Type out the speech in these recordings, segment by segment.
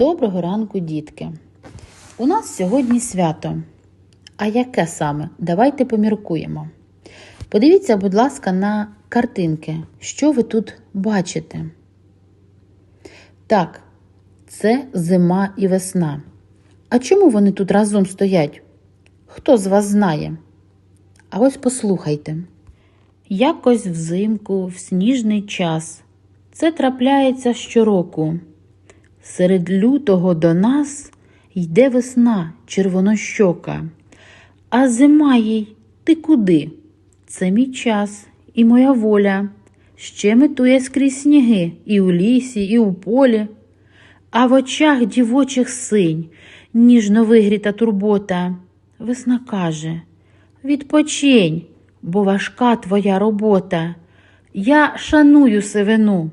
Доброго ранку, дітки! У нас сьогодні свято. А яке саме? Давайте поміркуємо. Подивіться, будь ласка, на картинки. Що ви тут бачите? Так, це зима і весна. А чому вони тут разом стоять? Хто з вас знає? А ось послухайте. Якось взимку, в сніжний час. Це трапляється щороку. Серед лютого до нас йде весна червонощока, а зима їй ти куди? Це мій час і моя воля. Ще метує скрізь сніги і у лісі, і у полі, а в очах дівочих синь, ніжно вигріта турбота. Весна каже Відпочинь, бо важка твоя робота. Я шаную сивину,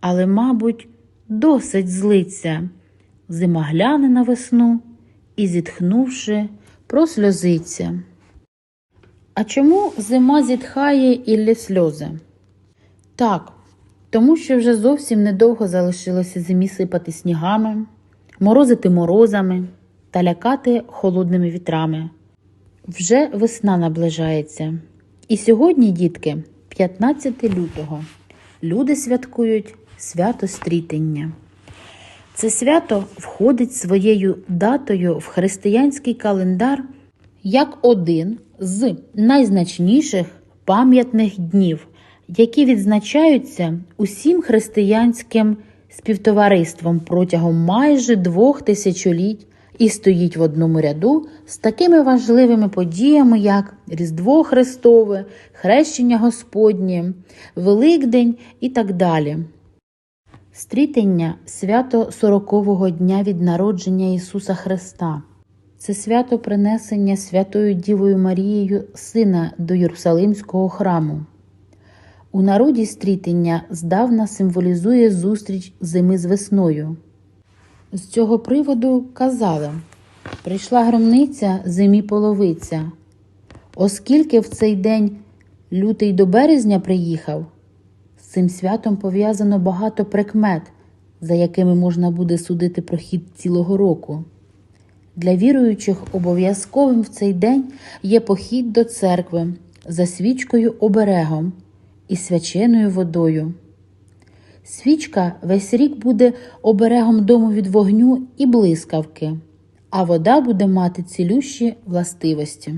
але, мабуть, досить злиться. Зима гляне на весну і, зітхнувши, просльозиться. А чому зима зітхає іллі сльози? Так, тому що вже зовсім недовго залишилося зимі сипати снігами, морозити морозами та лякати холодними вітрами. Вже весна наближається. І сьогодні, дітки, 15 лютого, люди святкують свято стрітення. Це свято входить своєю датою в християнський календар як один з найзначніших пам'ятних днів, які відзначаються усім християнським співтовариством протягом майже двох тисячоліть і стоїть в одному ряду з такими важливими подіями, як Різдво Христове, Хрещення Господнє, Великдень і так далі. Стрітення свято сорокового дня від народження Ісуса Христа. Це свято принесення Святою Дівою Марією сина до Єрусалимського храму. У народі стрітення здавна символізує зустріч зими з весною. З цього приводу казали прийшла громниця зимі половиця. Оскільки в цей день лютий до березня приїхав, цим святом пов'язано багато прикмет, за якими можна буде судити про хід цілого року. Для віруючих обов'язковим в цей день є похід до церкви за свічкою оберегом і свяченою водою. Свічка весь рік буде оберегом дому від вогню і блискавки, а вода буде мати цілющі властивості.